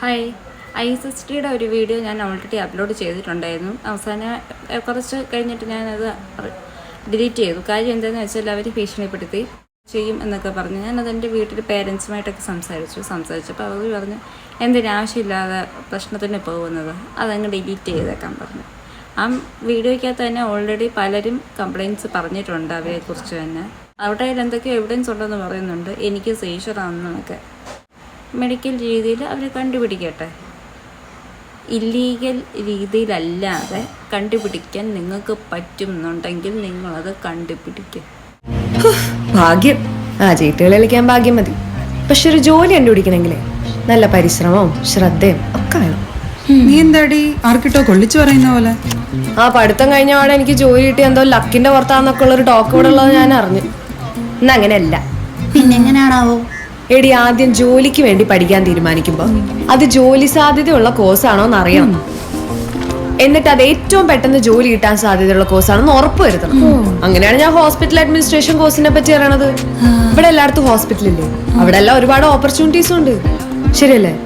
Hi I S ടിയുടെ ഒരു video ഞാൻ ഓൾറെഡി അപ്ലോഡ് ചെയ്തിട്ടുണ്ടായിരുന്നു. അവസാനം കുറച്ച് കഴിഞ്ഞിട്ട് ഞാനത് ഡിലീറ്റ് ചെയ്തു. കാര്യം എന്താണെന്ന് വെച്ചാൽ അവർ ഭീഷണിപ്പെടുത്തി ചെയ്യും എന്നൊക്കെ പറഞ്ഞു. ഞാനത് എന്റെ വീട്ടിൽ പേരൻസുമായിട്ടൊക്കെ സംസാരിച്ചു. സംസാരിച്ചപ്പോൾ അവർ പറഞ്ഞു എന്തിനാവശ്യമില്ലാതെ പ്രശ്നത്തിന് പോകുന്നത്? അതങ്ങ് ഡിലീറ്റ് ചെയ്തേക്കാൻ പറഞ്ഞു. ആ വീഡിയോയ്ക്കകത്ത് തന്നെ ഓൾറെഡി പലരും കംപ്ലയിന്റ്സ് പറഞ്ഞിട്ടുണ്ട് അവരെക്കുറിച്ച് തന്നെ. അവിടെ എന്തൊക്കെയോ എവിഡൻസ് ഉണ്ടെന്ന് പറയുന്നുണ്ട്. എനിക്ക് സീഷറാണെന്നൊക്കെ മെഡിക്കൽ രീതിയിൽ അവർ കണ്ടുപിടിക്കട്ടെ. ഇല്ലീഗൽ രീതിയിലല്ലാതെ കണ്ടുപിടിക്കാൻ നിങ്ങൾക്ക് പറ്റുന്നുണ്ടെങ്കിൽ നിങ്ങളത് കണ്ടുപിടിക്കുക ഭാഗ്യം. ആ ചീട്ടുകൾ കളിക്കാൻ ഭാഗ്യം മതി. പക്ഷെ ഒരു ജോലി കണ്ടുപിടിക്കണമെങ്കിൽ നല്ല പരിശ്രമവും ശ്രദ്ധയും ഒക്കെ വേണം. നീ എന്താടി? ആർക്കിട്ടോ കൊള്ളിച്ചു പറയുന്ന പോലെ? ആ പഠിത്തം കഴിഞ്ഞ പാടെ എനിക്ക് ജോലി കിട്ടി എന്തോ ലക്കിന്റെ പുറത്താന്നൊക്കെ ഉള്ള ഒരു ടോക്ക് ഇവിടെ ഉള്ളത് ഞാൻ അറിഞ്ഞു. എന്നാ അങ്ങനെയല്ല. പിന്നെങ്ങനാണാവോ? എടി ആദ്യം ജോലിക്ക് വേണ്ടി പഠിക്കാൻ തീരുമാനിക്കുമ്പോ അത് ജോലി സാധ്യതയുള്ള കോഴ്സാണോ എന്ന് അറിയണം. എന്നിട്ട് അത് ഏറ്റവും പെട്ടെന്ന് ജോലി കിട്ടാൻ സാധ്യതയുള്ള കോഴ്സാണെന്ന് ഉറപ്പ് വരുത്തണം. അങ്ങനെയാണ് ഞാൻ ഹോസ്പിറ്റൽ അഡ്മിനിസ്ട്രേഷൻ കോഴ്സിനെ പറ്റി അറിയണത്. ഇവിടെ എല്ലായിടത്തും ഹോസ്പിറ്റലില്ലേ? അവിടെ എല്ലാം ഒരുപാട് ഓപ്പർച്യൂണിറ്റീസും ഉണ്ട്. ശരിയല്ലേ?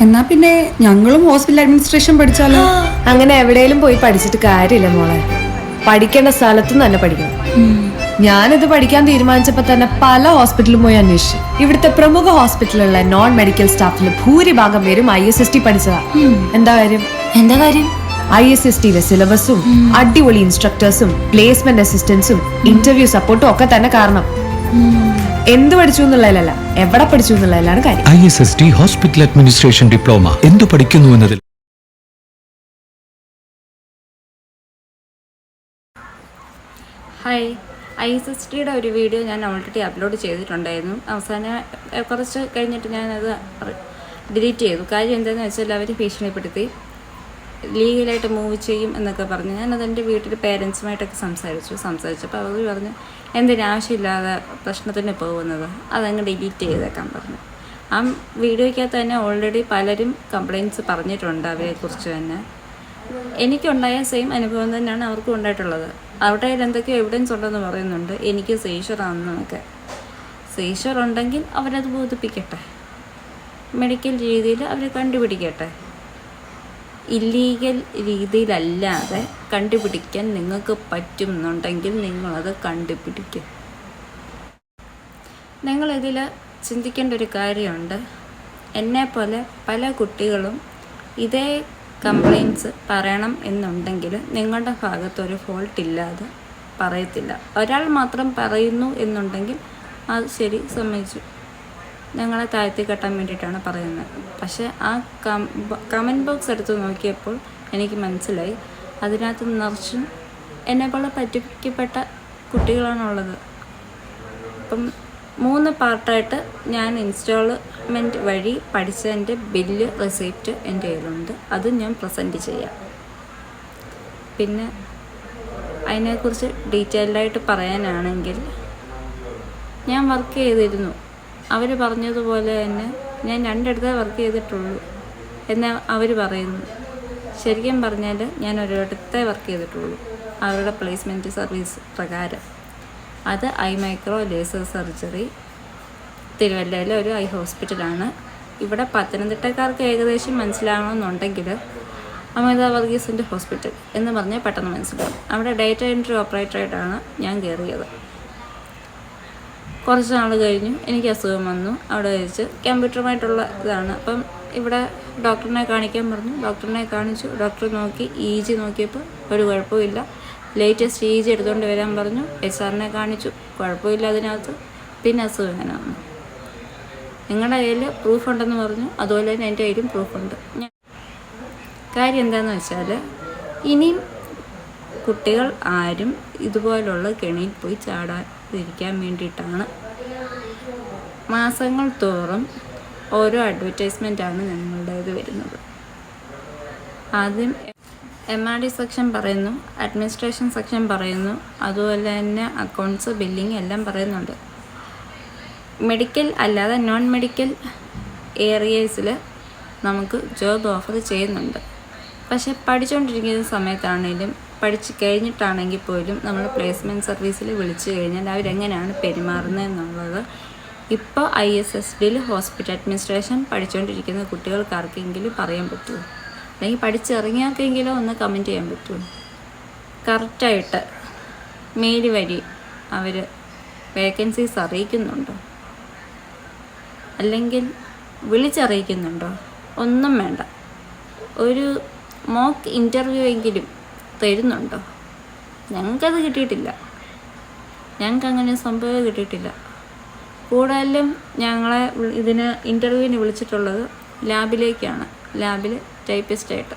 എന്നാ പിന്നെ ഞങ്ങളും ഹോസ്പിറ്റൽ അഡ്മിനിസ്ട്രേഷൻ പഠിച്ചാലോ? അങ്ങനെ എവിടെയെങ്കിലും പോയി പഠിച്ചിട്ട് കാര്യമില്ല മോളെ. പഠിക്കേണ്ട സ്ഥലത്ത് തന്നെ പഠിക്കണം. ഞാനിത് പഠിക്കാൻ തീരുമാനിച്ചപ്പോൾ തന്നെ പല ഹോസ്പിറ്റലും പോയി അന്വേഷിച്ചു. ഇവിടുത്തെ പ്രമുഖ ഹോസ്പിറ്റലിലുള്ള നോൺ മെഡിക്കൽ സ്റ്റാഫിൽ ഭൂരിഭാഗം പേരും ഐ എസ് എസ് ടി പഠിച്ചതാ. എന്താ കാര്യം? എന്താ കാര്യം? ഐ എസ് എസ് ടിയിലെ സിലബസും അടിപൊളി ഇൻസ്ട്രക്ടേഴ്സും പ്ലേസ്മെന്റ് അസിസ്റ്റൻസും ഇന്റർവ്യൂ സപ്പോർട്ടും ഒക്കെ തന്നെ കാരണം. എന്ത് പഠിച്ചു എന്നുള്ളതിലല്ല എവിടെ പഠിച്ചു എന്നുള്ളതിലാണ് കാര്യം. I S S T hospital administration diploma എന്ത് പഠിക്കുന്നു എന്നതിൽ? ഹായ് ഐ ടിയുടെ ഒരു വീഡിയോ ഞാൻ ഓൾറെഡി അപ്ലോഡ് ചെയ്തിട്ടുണ്ടായിരുന്നു. അവസാനം കുറച്ച് കഴിഞ്ഞിട്ട് ഞാനത് ഡിലീറ്റ് ചെയ്തു. കാര്യം എന്താണെന്ന് വെച്ചാൽ അവർ ഭീഷണിപ്പെടുത്തി. ലീഗലായിട്ട് മൂവ് ചെയ്യും എന്നൊക്കെ പറഞ്ഞു. ഞാനത് എന്റെ വീട്ടിൽ പേരൻസുമായിട്ടൊക്കെ സംസാരിച്ചു. സംസാരിച്ചപ്പോൾ അവർ പറഞ്ഞു എന്തിനാവശ്യമില്ലാതെ പ്രശ്നത്തിന് പോകുന്നത്? അതങ്ങ് ഡിലീറ്റ് ചെയ്തേക്കാൻ പറഞ്ഞു. ആ വീഡിയോയ്ക്കകത്ത് തന്നെ ഓൾറെഡി പലരും കംപ്ലയിന്റ്സ് പറഞ്ഞിട്ടുണ്ട് അവരെക്കുറിച്ച് തന്നെ. എനിക്കുണ്ടായ സെയിം അനുഭവം തന്നെയാണ് അവർക്കും ഉണ്ടായിട്ടുള്ളത്. അവിടെ എന്തൊക്കെയോ എവിഡൻസ് ഉണ്ടെന്ന് പറയുന്നുണ്ട്. എനിക്ക് സീഷറാണെന്നൊക്കെ സീഷർ ഉണ്ടെങ്കിൽ അവരത് ബോധിപ്പിക്കട്ടെ. മെഡിക്കൽ രീതിയിൽ അവർ കണ്ടുപിടിക്കട്ടെ. ഇല്ലീഗൽ രീതിയിലല്ലാതെ കണ്ടുപിടിക്കാൻ നിങ്ങൾക്ക് പറ്റുന്നുണ്ടെങ്കിൽ നിങ്ങളത് കണ്ടുപിടിക്കും. നിങ്ങളിതിൽ ചിന്തിക്കേണ്ട ഒരു കാര്യമുണ്ട്. എന്നെ പോലെ പല കുട്ടികളും ഇതേ കംപ്ലയിന്റ്സ് പറയണം എന്നുണ്ടെങ്കിൽ നിങ്ങളുടെ ഭാഗത്ത് ഒരു ഫോൾട്ട് ഇല്ലാതെ പറയത്തില്ല. ഒരാൾ മാത്രം പറയുന്നു എന്നുണ്ടെങ്കിൽ അത് ശരി സമ്മതിച്ചു. ഞങ്ങളെ താഴ്ത്തി കെട്ടാൻ വേണ്ടിയിട്ടാണ് പറയുന്നത്. പക്ഷേ ആ കമന്റ് ബോക്സ് എടുത്ത് നോക്കിയപ്പോൾ എനിക്ക് മനസ്സിലായി. അതിനകത്ത് നിറച്ചും എന്നെപ്പോലെ പറ്റിക്കപ്പെട്ട കുട്ടികളാണുള്ളത്. അപ്പം മൂന്ന് പാർട്ടായിട്ട് ഞാൻ ഇൻസ്റ്റാൾമെന്റ് വഴി പഠിച്ചതിന്റെ ബില്ല് റെസിപ്റ്റ് എന്റെ കയ്യിലുണ്ട്. അത് ഞാൻ പ്രസന്റ് ചെയ്യാം. പിന്നെ അതിനെക്കുറിച്ച് ഡീറ്റെയിൽഡായിട്ട് പറയാനാണെങ്കിൽ ഞാൻ വർക്ക് ചെയ്തിരുന്നു. അവർ പറഞ്ഞതുപോലെ തന്നെ ഞാൻ രണ്ടിടത്തേ വർക്ക് ചെയ്തിട്ടുള്ളൂ എന്ന് അവർ പറയുന്നു. ശരിക്കും പറഞ്ഞാൽ ഞാൻ ഒരിടത്തേ വർക്ക് ചെയ്തിട്ടുള്ളൂ. അവരുടെ പ്ലേസ്മെന്റ് സർവീസ് പ്രകാരം. അത് ഐ മൈക്രോ ലേസർ സർജറി. തിരുവല്ലയിലെ ഒരു ഐ ഹോസ്പിറ്റലാണ്. ഇവിടെ പത്തനംതിട്ടക്കാർക്ക് ഏകദേശം മനസ്സിലാവണമെന്നുണ്ടെങ്കിൽ അമിത വർഗീസിന്റെ ഹോസ്പിറ്റൽ എന്ന് പറഞ്ഞാൽ പെട്ടെന്ന് മനസ്സിലാവും. അവിടെ ഡേറ്റ എൻട്രി ഓപ്പറേറ്ററായിട്ടാണ് ഞാൻ കയറിയത്. കുറച്ച് നാൾ കഴിഞ്ഞു. എനിക്ക് അസുഖം വന്നു. അവിടെ വെച്ച് കമ്പ്യൂട്ടറുമായിട്ടുള്ള ഇതാണ്. അപ്പം ഇവിടെ ഡോക്ടറിനെ കാണിക്കാൻ പറഞ്ഞു. ഡോക്ടറിനെ കാണിച്ചു. ഡോക്ടർ നോക്കി ഇ ജി നോക്കിയപ്പോൾ ഒരു കുഴപ്പമില്ല ലേറ്റസ്റ്റ് ഇ ജി എടുത്തുകൊണ്ട് വരാൻ പറഞ്ഞു. എസ് ആറിനെ കാണിച്ചു. കുഴപ്പമില്ല അതിനകത്ത്. പിന്നെ അസുഖം ഇങ്ങനെ വന്നു. നിങ്ങളുടെ കയ്യിൽ പ്രൂഫ് ഉണ്ടെന്ന് പറഞ്ഞു. അതുപോലെ തന്നെ എന്റെ കയ്യിലും പ്രൂഫുണ്ട് കാര്യം എന്താണെന്ന് വെച്ചാൽ ഇനിയും കുട്ടികൾ ആരും ഇതുപോലുള്ള കെണിയിൽ പോയി ചാടാതിരിക്കാൻ വേണ്ടിയിട്ടാണ്. മാസങ്ങൾ തോറും ഓരോ അഡ്വർടൈസ്മെന്റാണ് ഞങ്ങളുടേത് വരുന്നത്. ആദ്യം എം ആർ ഡി സെക്ഷൻ പറയുന്നു അഡ്മിനിസ്ട്രേഷൻ സെക്ഷൻ പറയുന്നു അതുപോലെ തന്നെ അക്കൗണ്ട്സ് ബില്ലിംഗ് എല്ലാം പറയുന്നുണ്ട്. മെഡിക്കൽ അല്ലാതെ നോൺ മെഡിക്കൽ ഏരിയസിൽ നമുക്ക് ജോബ് ഓഫർ ചെയ്യുന്നുണ്ട്. പക്ഷേ പഠിച്ചുകൊണ്ടിരിക്കുന്ന സമയത്താണെങ്കിലും പഠിച്ച് കഴിഞ്ഞിട്ടാണെങ്കിൽ പോലും നമ്മൾ പ്ലേസ്മെന്റ് സർവീസിൽ വിളിച്ചു കഴിഞ്ഞാൽ അവരെങ്ങനെയാണ് പെരുമാറുന്നത് എന്നുള്ളത് ഇപ്പോൾ ഐ എസ് എസ് ഡിയിൽ ഹോസ്പിറ്റൽ അഡ്മിനിസ്ട്രേഷൻ പഠിച്ചുകൊണ്ടിരിക്കുന്ന കുട്ടികൾക്കാർക്കെങ്കിലും പറയാൻ പറ്റുമോ? അല്ലെങ്കിൽ പഠിച്ചിറങ്ങിയാക്കെങ്കിലും ഒന്ന് കമന്റ് ചെയ്യാൻ പറ്റുമോ കറക്റ്റായിട്ട് മെയിൽ വഴി അവർ വേക്കൻസീസ് അറിയിക്കുന്നുണ്ടോ? അല്ലെങ്കിൽ വിളിച്ചറിയിക്കുന്നുണ്ടോ? ഒന്നും വേണ്ട. ഒരു മോക്ക് ഇന്റർവ്യൂ എങ്കിലും തരുന്നുണ്ടോ? ഞങ്ങൾക്കത് കിട്ടിയിട്ടില്ല. ഞങ്ങൾക്ക് അങ്ങനെ സംഭവം കിട്ടിയിട്ടില്ല. കൂടുതലും ഞങ്ങളെ ഇതിന് ഇന്റർവ്യൂവിന് വിളിച്ചിട്ടുള്ളത് ലാബിലേക്കാണ് ലാബിൽ ടൈപ്പിസ്റ്റായിട്ട്.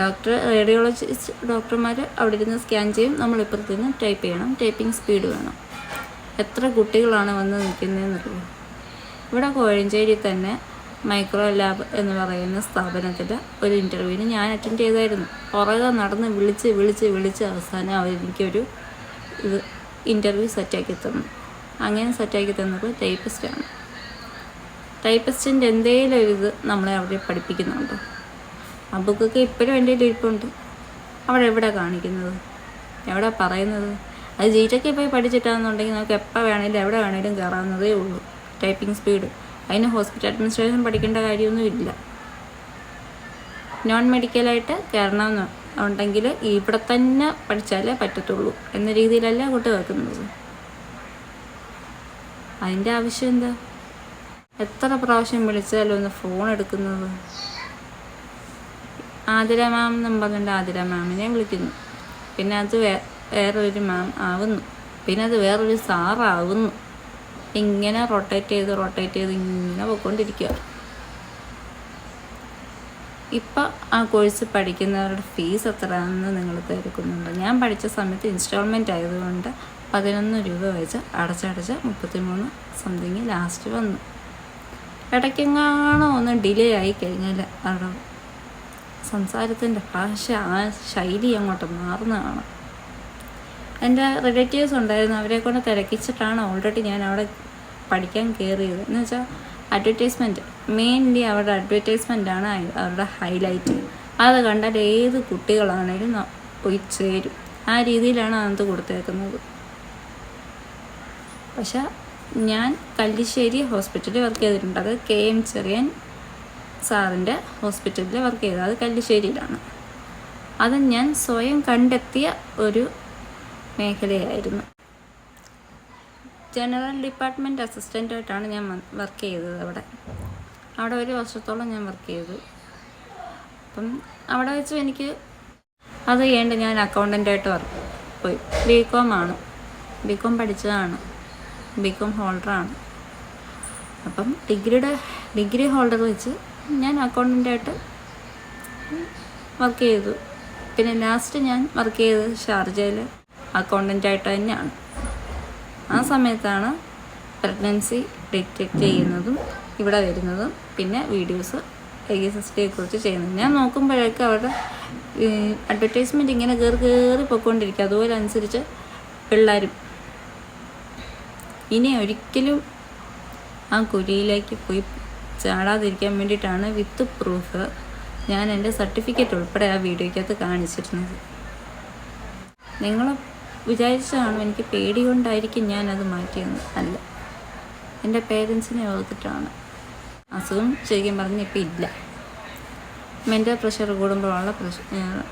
ഡോക്ടർ റേഡിയോളജിസ്റ്റ് ഡോക്ടർമാർ അവിടെ ഇരുന്ന് സ്കാൻ ചെയ്യും. നമ്മൾ ഇപ്പുറത്ത് നിന്ന് ടൈപ്പ് ചെയ്യണം. ടൈപ്പിംഗ് സ്പീഡ് വേണം. എത്ര കുട്ടികളാണ് വന്ന് നിൽക്കുന്നതെന്നറിയോ ഇവിടെ കോഴഞ്ചേരി തന്നെ മൈക്രോ ലാബ് എന്ന് പറയുന്ന സ്ഥാപനത്തിൽ ഒരു ഇന്റർവ്യൂവിന് ഞാൻ അറ്റൻഡ് ചെയ്തായിരുന്നു. പുറകെ നടന്ന് വിളിച്ച് വിളിച്ച് വിളിച്ച് അവസാനം അവർ എനിക്കൊരു ഇത് ഇന്റർവ്യൂ സെറ്റാക്കി തന്നു. അങ്ങനെ സെറ്റാക്കി തന്നത് ടൈപ്പിസ്റ്റാണ്. ടൈപ്പിസ്റ്റിന്റെ എന്തെങ്കിലും ഒരു ഇത് നമ്മളെ അവിടെ പഠിപ്പിക്കുന്നുണ്ടോ? ആ ബുക്കൊക്കെ ഇപ്പോഴും എന്റെ കയ്യിൽ ഇരിപ്പുണ്ട് അവിടെ എവിടെ കാണിക്കുന്നത്? എവിടെ പറയുന്നത്? അത് ജീറ്റൊക്കെ പോയി പഠിച്ചിട്ടാണെന്നുണ്ടെങ്കിൽ നമുക്ക് എപ്പോൾ വേണേലും എവിടെ വേണേലും കയറാവുന്നതേ ഉള്ളൂ. Typing speed. അതിന് ഹോസ്പിറ്റൽ അഡ്മിനിസ്ട്രേഷൻ പഠിക്കേണ്ട കാര്യമൊന്നുമില്ല. നോൺ മെഡിക്കലായിട്ട് കയറണമെന്ന് ഉണ്ടെങ്കിൽ ഇവിടെ തന്നെ പഠിച്ചാലേ പറ്റത്തുള്ളൂ എന്ന രീതിയിലല്ല കൊണ്ട് വെക്കുന്നത് അതിന്റെ ആവശ്യം എന്താ? എത്ര പ്രാവശ്യം വിളിച്ചാലും ഒന്ന് ഫോൺ എടുക്കുന്നത്? ആതിര മാം എന്നും പറഞ്ഞിട്ട് ആതിര മാമിനെ വിളിക്കുന്നു. പിന്നെ അത് വേ വേറൊരു മാം ആവുന്നു. പിന്നെ അത് വേറൊരു സാറാവുന്നു ഇങ്ങനെ റൊട്ടേറ്റ് ചെയ്ത് റൊട്ടേറ്റ് ചെയ്ത് ഇങ്ങനെ പോയിക്കൊണ്ടിരിക്കുക ഇപ്പം ആ കോഴ്സ് പഠിക്കുന്നവരുടെ ഫീസ് എത്രയാണെന്ന് നിങ്ങൾ തിരക്കുന്നുണ്ട് ഞാൻ പഠിച്ച സമയത്ത് ഇൻസ്റ്റാൾമെന്റ് ആയതുകൊണ്ട് പതിനൊന്ന് രൂപ വെച്ച് അടച്ചടച്ച് മുപ്പത്തിമൂന്ന് സംതിങ് ലാസ്റ്റ് വന്നു. ഇടയ്ക്കെങ്ങാണോ ഒന്ന് ഡിലേ ആയി കഴിഞ്ഞാൽ അവിടെ സംസാരത്തിന്റെ ഭാഷ ആ ശൈലി അങ്ങോട്ട് മാറുന്നതാണ് എന്റെ റിലേറ്റീവ്സ് ഉണ്ടായിരുന്നു അവരെ കൊണ്ട് തിരക്കിച്ചിട്ടാണ് ഓൾറെഡി ഞാൻ അവിടെ പഠിക്കാൻ കയറിയത് എന്ന് വെച്ചാൽ അഡ്വർടൈസ്മെന്റ് മെയിൻലി അവരുടെ അഡ്വർടൈസ്മെന്റാണ് അവരുടെ ഹൈലൈറ്റ് അത് കണ്ടാൽ ഏത് കുട്ടികളാണേലും പോയി ചേരും. ആ രീതിയിലാണ് അത് കൊടുത്തേക്കുന്നത്. പക്ഷെ ഞാൻ കല്ലിശ്ശേരി ഹോസ്പിറ്റലിൽ വർക്ക് ചെയ്തിട്ടുണ്ട്. അത് കെ എം ചെറിയൻ സാറിന്റെ ഹോസ്പിറ്റലിൽ വർക്ക് ചെയ്തത്. അത് കല്ലിശ്ശേരിയിലാണ്. അത് ഞാൻ സ്വയം കണ്ടെത്തിയ ഒരു മേഖലയായിരുന്നു. ജനറൽ ഡിപ്പാർട്ട്മെന്റ് അസിസ്റ്റന്റായിട്ടാണ് ഞാൻ വർക്ക് ചെയ്തത് അവിടെ. അവിടെ ഒരു വർഷത്തോളം ഞാൻ വർക്ക് ചെയ്തു. അപ്പം അവിടെ വെച്ച് എനിക്ക് അത് ചെയ്യേണ്ട ഞാൻ അക്കൗണ്ടന്റായിട്ട് വർക്ക് പോയി. ബി കോം ആണ്. ബി കോം പഠിച്ചതാണ്. ബി കോം ഹോൾഡറാണ് അപ്പം ഡിഗ്രിയുടെ ഡിഗ്രി ഹോൾഡർ വെച്ച് ഞാൻ അക്കൗണ്ടന്റായിട്ട് വർക്ക് ചെയ്തു. പിന്നെ ലാസ്റ്റ് ഞാൻ വർക്ക് ചെയ്തത് ഷാർജയിൽ അക്കൗണ്ടന്റായിട്ട് തന്നെയാണ്. ആ സമയത്താണ് പ്രഗ്നൻസി ഡിറ്റക്റ്റ് ചെയ്യുന്നതും ഇവിടെ വരുന്നതും പിന്നെ വീഡിയോസ് ഡിയെ കുറിച്ച് ചെയ്യുന്നത്. ഞാൻ നോക്കുമ്പോഴേക്കും അവരുടെ അഡ്വർടൈസ്മെന്റ് ഇങ്ങനെ കയറി കയറി പൊയ്ക്കൊണ്ടിരിക്കുക അതുപോലെ അനുസരിച്ച് പിള്ളേരും ഇനി ഒരിക്കലും ആ കുഴിയിലേക്ക് പോയി ചാടാതിരിക്കാൻ വേണ്ടിയിട്ടാണ് വിത്ത് പ്രൂഫ് ഞാൻ എന്റെ സർട്ടിഫിക്കറ്റ് ഉൾപ്പെടെ ആ വീഡിയോയ്ക്കകത്ത് കാണിച്ചിരുന്നത്. നിങ്ങൾ വിചാരിച്ചതാണ് എനിക്ക് പേടി കൊണ്ടായിരിക്കും ഞാനത് മാറ്റിയെന്ന്? അല്ല. എന്റെ പേരൻസിനെ ഓർത്തിട്ടാണ്. അസുഖം ശരിക്കും പറഞ്ഞ് ഇപ്പം ഇല്ല. മെന്റൽ പ്രഷർ കൂടുമ്പോഴുള്ള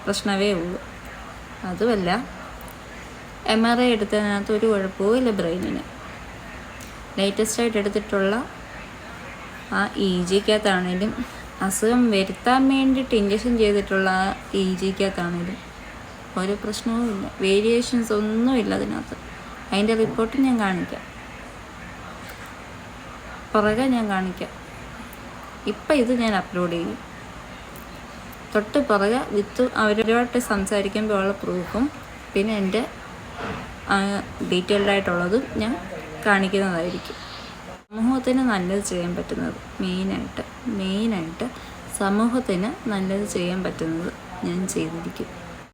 പ്രശ്നമേ ഉള്ളൂ. അതുമല്ല എം ആർ ഐ എടുത്തതിനകത്ത് ഒരു കുഴപ്പവും ഇല്ല ബ്രെയിനിന്. ലേറ്റസ്റ്റ് ആയിട്ട് എടുത്തിട്ടുള്ള ആ ഇ ജിക്കകത്താണേലും അസുഖം വരുത്താൻ വേണ്ടിയിട്ട് ഇഞ്ചക്ഷൻ ചെയ്തിട്ടുള്ള ആ ഇ ജിക്കകത്താണേലും ഒരു പ്രശ്നവും ഇല്ല. വേരിയേഷൻസ് ഒന്നുമില്ല അതിനകത്ത്. അതിന്റെ റിപ്പോർട്ട് ഞാൻ കാണിക്കാം. പുറകെ ഞാൻ കാണിക്കാം. ഇപ്പം ഇത് ഞാൻ അപ്ലോഡ് ചെയ്യും. തൊട്ട് പുറകെ വിത്ത് അവരുമായിട്ട് സംസാരിക്കുമ്പോൾ ഉള്ള പ്രൂഫും പിന്നെ എന്റെ ഡീറ്റെയിൽഡായിട്ടുള്ളതും ഞാൻ കാണിക്കുന്നതായിരിക്കും. സമൂഹത്തിന് നല്ലത് ചെയ്യാൻ പറ്റുന്നത് മെയിനായിട്ട് മെയിനായിട്ട് സമൂഹത്തിന് നല്ലത് ചെയ്യാൻ പറ്റുന്നത് ഞാൻ ചെയ്തിരിക്കും.